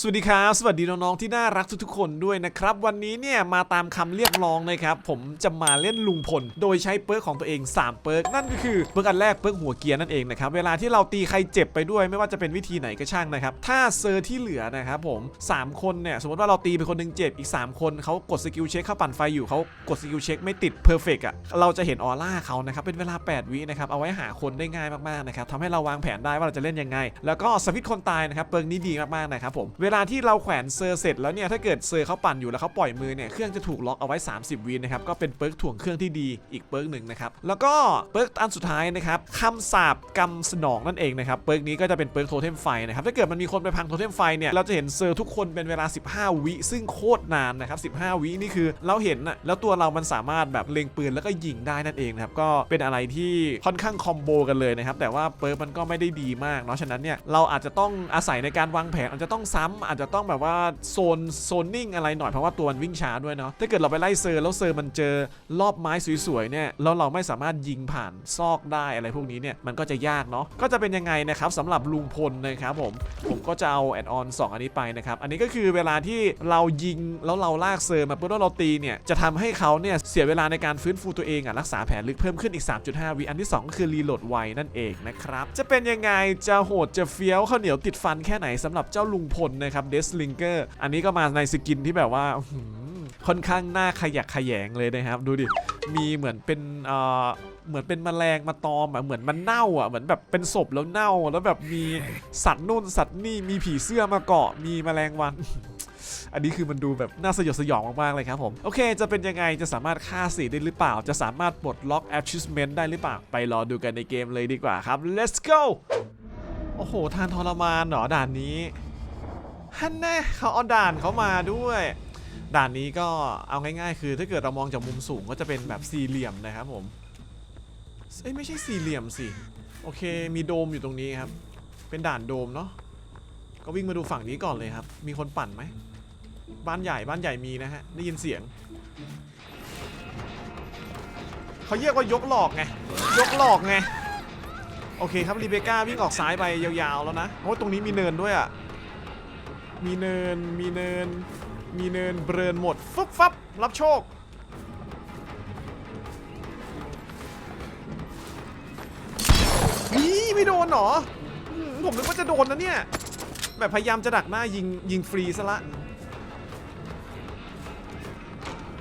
สวัสดีครับ สวัสดีน้องๆที่น่ารักทุกๆคนด้วยนะครับ วันนี้เนี่ยมาตามคำเรียกร้องนะครับ ผมจะมาเล่นลุงพล โดยใช้เปิร์กของตัวเอง 3 เปิร์กนั่นก็คือเปิร์กอันแรกเปิร์กหัวเกียร์นั่นเองนะครับเวลาที่เราตีใครเจ็บไปด้วย ไม่ว่าจะเป็นวิธีไหนก็ช่างนะครับ ถ้าเซอร์ที่เหลือนะครับผม 3 คนเนี่ยสมมติว่าเราตีไปคนหนึงเจ็บอีก 3 คนเขากดสกิลเช็คเข้าปั่นไฟอยู่เขากดสกิลเช็คไม่ติดเพอร์เฟกอะเราจะเห็นออร่าเขานะครับเป็นเวลา 8 วินะครับเอาไว้หาคนได้ง่ายมากๆนะครับทำให้เราวางแผนได้ว่าเราจะเล่นยังไง แล้วก็สวิตคนตายนะครับเปิร์กนี้ดีมากๆนะครับผมเวลาที่เราแขวนเซอร์เสร็จแล้วเนี่ยถ้าเกิดเซอร์เขาปั่นอยู่แล้วเขาปล่อยมือเนี่ยเครื่องจะถูกล็อกเอาไว้ 30 วินะครับก็เป็นเปิร์กถ่วงเครื่องที่ดีอีกเปิร์กหนึ่งนะครับแล้วก็เปิร์กอันสุดท้ายนะครับคำสาบกำสนองนั่นเองนะครับเปิร์กนี้ก็จะเป็นเปิร์กโทเทมไฟนะครับถ้าเกิดมันมีคนไปพังโทเทมไฟเนี่ยเราจะเห็นเซอร์ทุกคนเป็นเวลา 15 วิซึ่งโคตรนานนะครับ15 วินี่คือเราเห็นนะแล้วตัวเรามันสามารถแบบเล็งปืนแล้วก็ยิงได้นั่นเองนะครับก็เป็นอะไรที่ค่อนข้างคอมโบกันเลยนะครับแต่ว่าเปิร์กมันก็ไม่ได้ดีมากเนาะฉะนั้นเนี่ยเราอาจจะต้องอาศัยในการวางแผนอาจจะต้องซ้อาจจะต้องแบบว่าโซนโซนนิ่งอะไรหน่อยเพราะว่าตัวมันวิ่งช้าด้วยเนาะถ้าเกิดเราไปไล่เซอร์แล้วเซอร์มันเจอรอบไม้สวยๆเนี่ยแล้วเราไม่สามารถยิงผ่านซอกได้อะไรพวกนี้เนี่ยมันก็จะยากเนาะก็จะเป็นยังไงนะครับสำหรับลุงพลนะครับผมผมก็จะเอาแอดออน2อันนี้ไปนะครับอันนี้ก็คือเวลาที่เรายิงแล้วเราลากเซอร์มาปุ๊บแล้วเราตีเนี่ยจะทำให้เขาเนี่ยเสียเวลาในการฟื้นฟูตัวเองอะรักษาแผลลึกเพิ่มขึ้นอีก 3.5 วิอันที่ 2 ก็คือรีโหลดไวนั่นเองนะครับจะเป็นยังไงจะโหดจะเฟี้ยวข้าวเหนียวติดฟันแค่ไหนสำหรับเจ้าลุงพลนะครับเดสลิงเกอร์อันนี้ก็มาในสกินที่แบบว่าค่อนข้างน่าขยักขยงเลยนะครับ ดูดิ มีเหมือนเป็นเอ่อเหมือนเป็นแมลงมาตอมอะเหมือนมันเน่าอะเหมือนแบบเป็นศพแล้วเน่า แล้วแบบมีสัตว์นู่นสัตว์นี่มีผีเสื้อมาเกาะมีแมลงวันอันนี้คือมันดูแบบน่าสยดสยองมาก ๆ เลยครับผม โอเค จะเป็นยังไงจะสามารถฆ่าสีได้หรือเปล่า จะสามารถปลดล็อก achievement ได้หรือเปล่า ไปรอดูกันในเกมเลยดีกว่าครับ let's go โอ้โห ทานทรมานเหรอด่านนี้ ฮันแน่เขาเอาด่านเขามาด้วย ด่านนี้ก็เอาง่ายๆ คือถ้าเกิดเรามองจากมุมสูงก็จะเป็นแบบสี่เหลี่ยมนะครับผมเอ้ยไม่ใช่สี่เหลี่ยมสิ โอเคมีโดมอยู่ตรงนี้ครับ เป็นด่านโดมเนาะก็วิ่งมาดูฝั่งนี้ก่อนเลยครับ มีคนปั่นไหม บ้านใหญ่บ้านใหญ่มีนะฮะ ได้ยินเสียง เขาเรียกว่ายกหลอกไง ยกหลอกไง โอเคครับรีเบคก้าวิ่งออกซ้ายไปยาวๆแล้วนะ โอ้ตรงนี้มีเนินด้วยอะ มีเนิน มีเนิน มีเนินเบรนหมดฟึบฟับรับโชค นี่ไม่โดนเหรอ ผมนึกว่าจะโดนนะเนี่ย แบบพยายามจะดักหน้ายิงยิงฟรีซะละ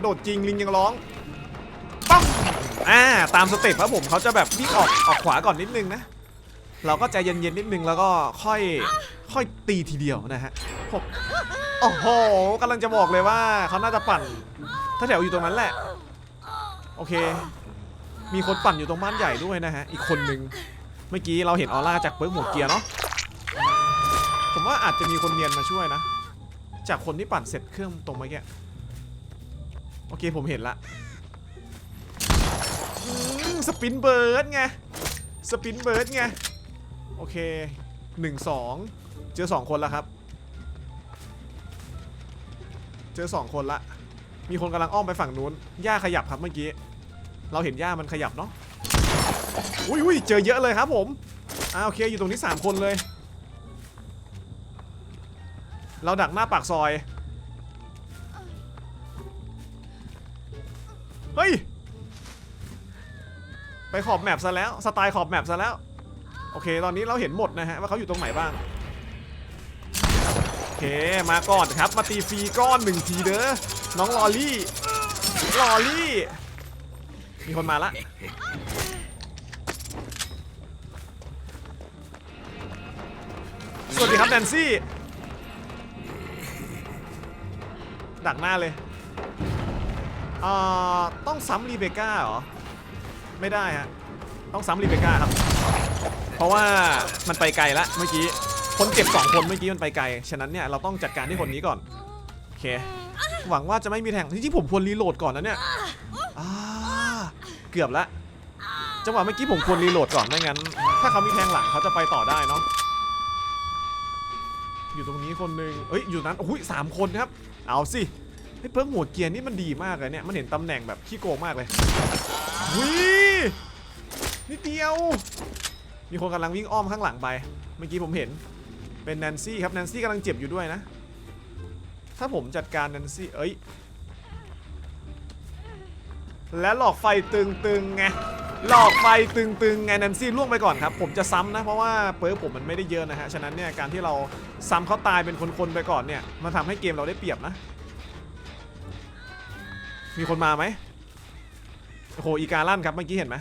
โดดจริงลิงยังร้องปั๊มอ่า ตามสเต็ปครับผมเขาจะแบบวิ่งออกออกขวาก่อนนิดนึงนะ เราก็ใจเย็นๆนิดนึงแล้วก็ค่อยค่อยตีทีเดียวนะฮะผมโอ้โหกำลังจะบอกเลยว่าเขาน่าจะปั่น ถ้าแถวอยู่ตรงนั้นแหละ โอเค มีคนปั่นอยู่ตรงบ้านใหญ่ด้วยนะฮะ อีกคนนึง เมื่อกี้เราเห็นออร่าจากเปิร์กหัวเกียร์เนาะ ผมว่าอาจจะมีคนเนียนมาช่วยนะ จากคนที่ปั่นเสร็จเครื่องตรงเมื่อกี้ โอเคผมเห็นละสปินเบิร์ดไง สปินเบิร์ดไง โอเคหนึ่งสองเจอสองคนแล้วครับ เจอสองคนละ มีคนกำลังอ้อมไปฝั่งนู้นหญ้าขยับครับเมื่อกี้ เราเห็นหญ้ามันขยับเนาะอุ้ยอุ้ยเจอเยอะเลยครับผมอ่าโอเคอยู่ตรงนี้3คนเลย เราดักหน้าปากซอย เฮ้ย ไปขอบแมปซะแล้ว สไตล์ขอบแมปซะแล้ว โอเค ตอนนี้เราเห็นหมดนะฮะว่าเขาอยู่ตรงไหนบ้าง โอเค มาก่อนครับ มาตีฟรีก้อนหนึ่งทีเด้อ น้องลอลี่ ลอลี่ มีคนมาละ สวัสดีครับแนนซี่ ดักหน้าเลยอ่าต้องซ้ำรีเบคก้าเหรอ ไม่ได้ฮะ ต้องซ้ำรีเบคก้าครับ เพราะว่ามันไปไกลละเมื่อกี้คนเจ็บสองคนเมื่อกี้มันไปไกล ฉะนั้นเนี่ยเราต้องจัดการที่คนนี้ก่อน โอเค หวังว่าจะไม่มีแทงจริงๆผมควรรีโหลดก่อนนะเนี่ยเกือบละจังหวะเมื่อกี้ผมควรรีโหลดก่อนไม่งั้น ถ้าเขามีแทงหลังเขาจะไปต่อได้เนาะอยู่ตรงนี้คนหนึ่งเอ้ยอยู่นั้นโอ้ยสามคนครับ เอาสิไอ้เพิ่งหัวเกียร์นี่มันดีมากเลยเนี่ยมันเห็นตำแหน่งแบบขี้โกงมากเลยวิ นิดเดียว มีคนกำลังวิ่งอ้อมข้างหลังไป เมื่อกี้ผมเห็น เป็นแนนซี่ครับ แนนซี่กำลังเจ็บอยู่ด้วยนะ ถ้าผมจัดการแนนซี่ เอ้ย และหลอกไฟตึงๆไง หลอกไฟตึงๆไงแนนซี่ล่วงไปก่อนครับ ผมจะซ้ำนะ เพราะว่าเปิร์ผมมันไม่ได้เยอะนะฮะ ฉะนั้นเนี่ยการที่เราซ้ำเขาตายเป็นคนๆไปก่อนเนี่ย มันทำให้เกมเราได้เปรียบนะ มีคนมาไหมโอ้โหอีกาลั่นครับเมื่อกี้เห็นไหม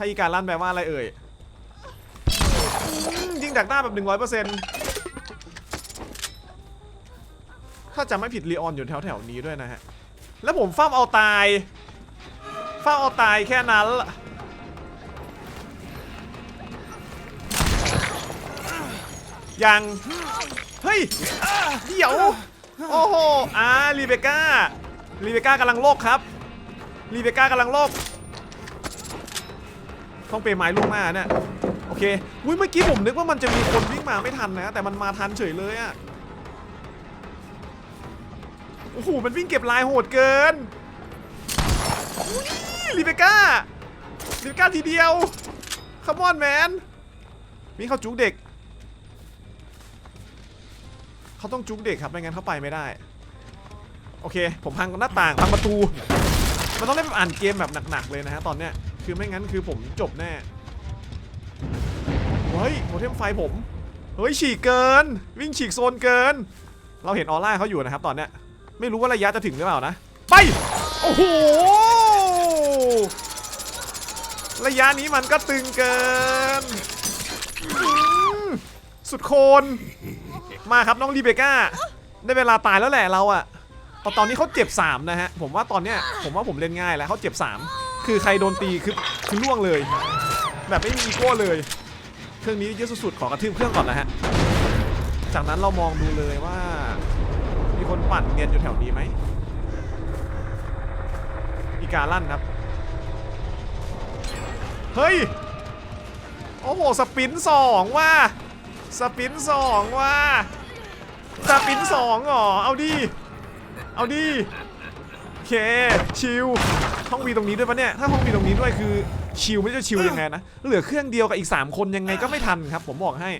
ถ้าอีการลั่นแปลว่าอะไรเอ่ยยิงดักหน้าแบบ 100%ถ้าจำไม่ผิดลีออนอยู่แถวแถวนี้ด้วยนะฮะ แล้วผมฟ้ามเอาตายฟ้ามเอาตายแค่นั้นละยัง เฮ้ย เดี๋ยว โอ้โห อ่ารีเบก้ารีเบก้ากำลังโลกครับรีเบก้ากำลังโลก ต้องเปย์ไม้ล่วงหน้าเนี่ยโอเคอุ้ยเมื่อกี้ผมนึกว่ามันจะมีคนวิ่งมาไม่ทันนะ แต่มันมาทันเฉยเลยอะโอ้โหมันวิ่งเก็บลายโหดเกินอุ๊ยรีเบก้ารีเบก้าทีเดียวคัมอนแมนมีเขาจุกเด็กเขาต้องจุกเด็กครับไม่งั้นเขาไปไม่ได้ โอเค ผมพังหน้าต่างพังประตู มันต้องเล่นแบบอ่านเกมแบบหนักๆเลยนะฮะตอนเนี้ย คือไม่งั้นคือผมจบแน่ เฮ้ยโทเทมไฟผม เฮ้ยฉีกเกิน วิ่งฉีกโซนเกิน เราเห็นออร่าเขาอยู่นะครับตอนเนี้ย ไม่รู้ว่าระยะจะถึงหรือเปล่านะ ไป โอ้โห ระยะนี้มันก็ตึงเกิน สุดโคน มาครับน้องรีเบก้า ได้เวลาตายแล้วแหละเราอะตอนตอนนี้เขาเจ็บ 3 นะฮะ ผมว่าตอนเนี้ยผมว่าผมเล่นง่ายแล้วเขาเจ็บ 3 คือใครโดนตีคือคือล่วงเลย แบบไม่มีอีโก้เลย เครื่องนี้เยอะสุดๆขอกระทืบเครื่องก่อนนะฮะ จากนั้นเรามองดูเลยว่า มีคนปั่นเนียนอยู่แถวนี้ไหมอีกาลั่นครับ เฮ้ย โอ้โห สปินสองว่ะสปินสองว่ะสปินสองเหรอ เอาดิเอาดิโอ เค ชิลห้องวีตรงนี้ด้วยปะเนี่ย ถ้าห้องวีตรงนี้ด้วยคือชิลไม่จะชิลยังไงนะ เหลือเครื่องเดียวกับอีก 3 คนยังไงก็ไม่ทันครับ ผมบอกให้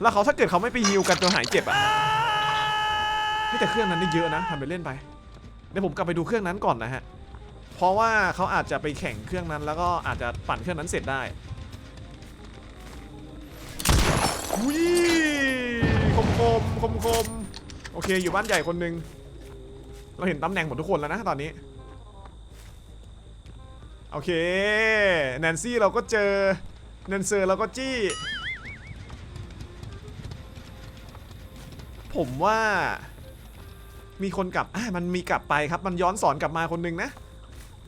แล้วเขาถ้าเกิดเขาไม่ไปฮิวกันจนหายเจ็บอะเฮ้ยแต่เครื่องนั้นได้เยอะนะทำไปเล่นไป เดี๋ยวผมกลับไปดูเครื่องนั้นก่อนนะฮะ เพราะว่าเขาอาจจะไปแข่งเครื่องนั้น แล้วก็อาจจะปั่นเครื่องนั้นเสร็จได้อุ้ยคมคมคมคมโอเค อยู่บ้านใหญ่คนหนึ่ง เราเห็นตำแหน่งหมดทุกคนแล้วนะตอนนี้ โอเค แนนซี่เราก็เจอ แนนเซอร์เราก็จี้ ผมว่ามีคนกลับอะมันมีกลับไปครับ มันย้อนสอนกลับมาคนหนึ่งนะ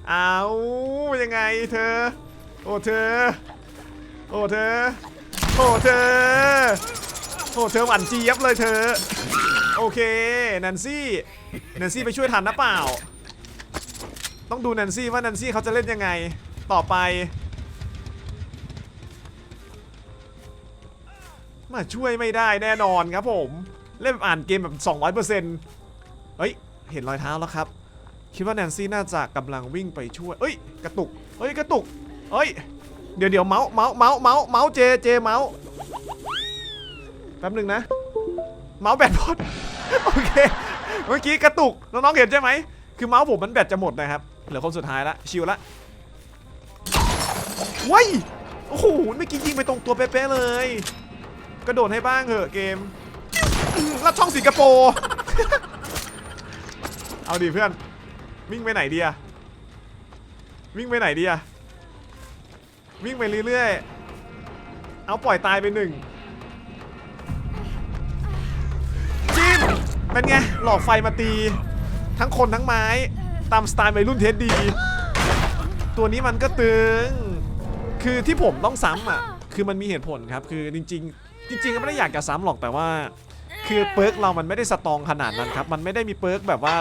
เอายังไงเธอ โอ้เธอ โอ้เธอ โอ้เธอ โอ้เธอหวานเจี๊ยบเลยเธอ โอเคแนนซี่แนนซี่ไปช่วยทันนะเปล่า ต้องดูแนนซี่ว่าแนนซี่เขาจะเล่นยังไงต่อไป มาช่วยไม่ได้แน่นอนครับผม เล่นแบบอ่านเกมแบบ 200%เฮ้ย เห็นรอยเท้าแล้วครับ คิดว่าแนนซี่น่าจะกำลังวิ่งไปช่วยเอ้ย กระตุกเอ้ย กระตุกเอ้ย เดี๋ยวเดี๋ยวเมาส์เมาส์เมาส์เมาส์เมาส์เจเจเมาส์แป๊บหนึ่งนะ เมาส์แบตหมดโอเคเมื่อกี้กระตุกน้องๆเห็นใช่ไหมคือเมาส์ผมมันแบตจะหมดนะครับเหลือคนสุดท้ายละชิวละว้ยโอ้โหเมื่อกี้ยิงไปตรงตัวเป๊ะๆเลย กระโดดให้บ้างเหอะเกมอื้อลัดช่องสิงคโปร์เอาดิเพื่อนวิ่งไปไหนดีอะวิ่งไปไหนดีอะวิ่งไปเรื่อยๆ เอาปล่อยตายไปหนึ่ง เป็นไง หลอกไฟมาตี ทั้งคนทั้งไม้ ตามสไตล์วัยรุ่นเทสดี ตัวนี้มันก็ตึง คือที่ผมต้องซ้ำอะ คือมันมีเหตุผลครับ คือจริง ๆ จริง ๆ ก็ไม่ได้อยากจะซ้ำหรอกแต่ว่า คือเปิร์กเรามันไม่ได้สตองขนาดนั้นครับ มันไม่ได้มีเปิร์กแบบว่า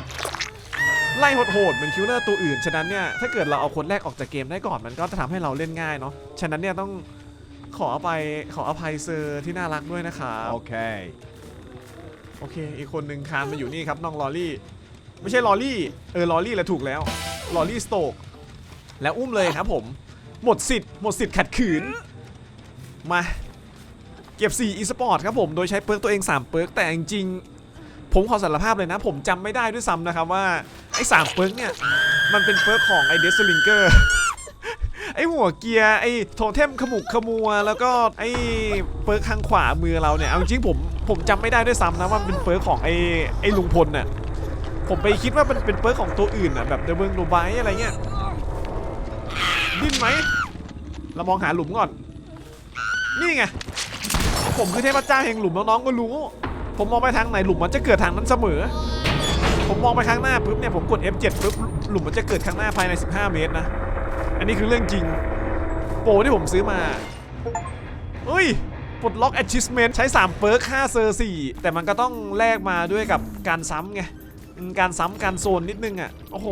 ไล่โหดๆเหมือนคิวเลอร์ตัวอื่น ฉะนั้นเนี่ย ถ้าเกิดเราเอาคนแรกออกจากเกมได้ก่อน มันก็จะทำให้เราเล่นง่ายเนาะ ฉะนั้นเนี่ยต้องขออภัยขออภัยเซอร์ที่น่ารักด้วยนะครับ Okay. โอเค อีกคนหนึ่งคานมาอยู่นี่ครับน้องลอรี่ ไม่ใช่ลอรี่ เออลอรี่แหละถูกแล้ว ลอรี่สโตก แล้วอุ้มเลยครับผม หมดสิทธิ์หมดสิทธิ์ขัดขืน มา เก็บ 4 e สปอร์ตครับผม โดยใช้เปิร์กตัวเอง 3 เปิร์กแต่จริงๆผมขอสารภาพเลยนะ ผมจำไม่ได้ด้วยซ้ำนะครับว่า ไอ้สามเปิร์กเนี่ย มันเป็นเปิร์กของไอเดสลิงเกอร์ไอหัวเกียร์ไอโทเทมขมุกขมัว แล้วก็ไอเปิร์กข้างขวามือเราเนี่ยเอาจริงผม ผมจำไม่ได้ด้วยซ้ำนะว่ามันเป็นเปิร์กของไอ้ไอ้ลุงพลน่ะผมไปคิดว่ามันเป็นเปิร์กของตัวอื่นอะแบบเดอะเบิร์กโนบายอะไรเงี้ยดิ้นไหมเรามองหาหลุมก่อน นี่ไงผมคือเทพเจ้าแห่งหลุมน้องๆก็รู้ ผมมองไปทางไหนหลุมมันจะเกิดทางนั้นเสมอ ผมมองไปข้างหน้าปุ๊บเนี่ยผมกด F7 ปุ๊บหลุมมันจะเกิดข้างหน้าภายใน 15 เมตรนะ อันนี้คือเรื่องจริง โปรที่ผมซื้อมาเฮ้ย ปลดล็อก achievement ใช้ 3 เปิร์ก5เซอร์4แต่มันก็ต้องแลกมาด้วยกับการซ้ำไง การซ้ำการโซนนิดนึงอะโอ้โห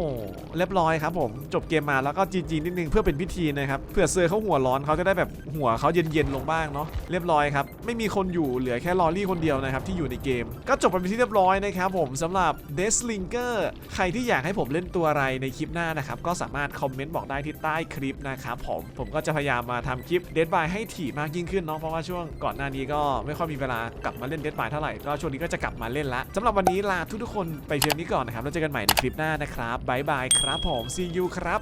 เรียบร้อยครับผมจบเกมมาแล้วก็จีจีนิดนึงเพื่อเป็นพิธีนะครับเผื่อเซอร์เขาหัวร้อนเขาจะได้แบบหัวเขาเย็นๆลงบ้างเนาะเรียบร้อยครับไม่มีคนอยู่เหลือแค่ลอรี่คนเดียวนะครับที่อยู่ในเกม ก็จบไปเป็นที่เรียบร้อยนะครับผมสำหรับ d e s l i n k e r ใครที่อยากให้ผมเล่นตัวอะไรในคลิปหน้านะครับก็สามารถคอมเมนต์บอกได้ที่ใต้คลิปนะครับผมผมก็จะพยายามมาทำคลิป Dead by ให้ถี่มากยิ่งขึ้นเนาะเพราะว่าช่วงก่อนหน้านี้ก็ไม่ค่อยมีเวลากลับมาเล่น Dead by เท่าไหร่ก็ช่วงนี้ก็จะกลับมาเล่นละสำหรับวันนี้ลาทุกๆคนไปเพียงนี้ก่อนนะครับแล้วเจอกันใหม่ในคลิปหน้านะครับบายบายครับผม see you ครับ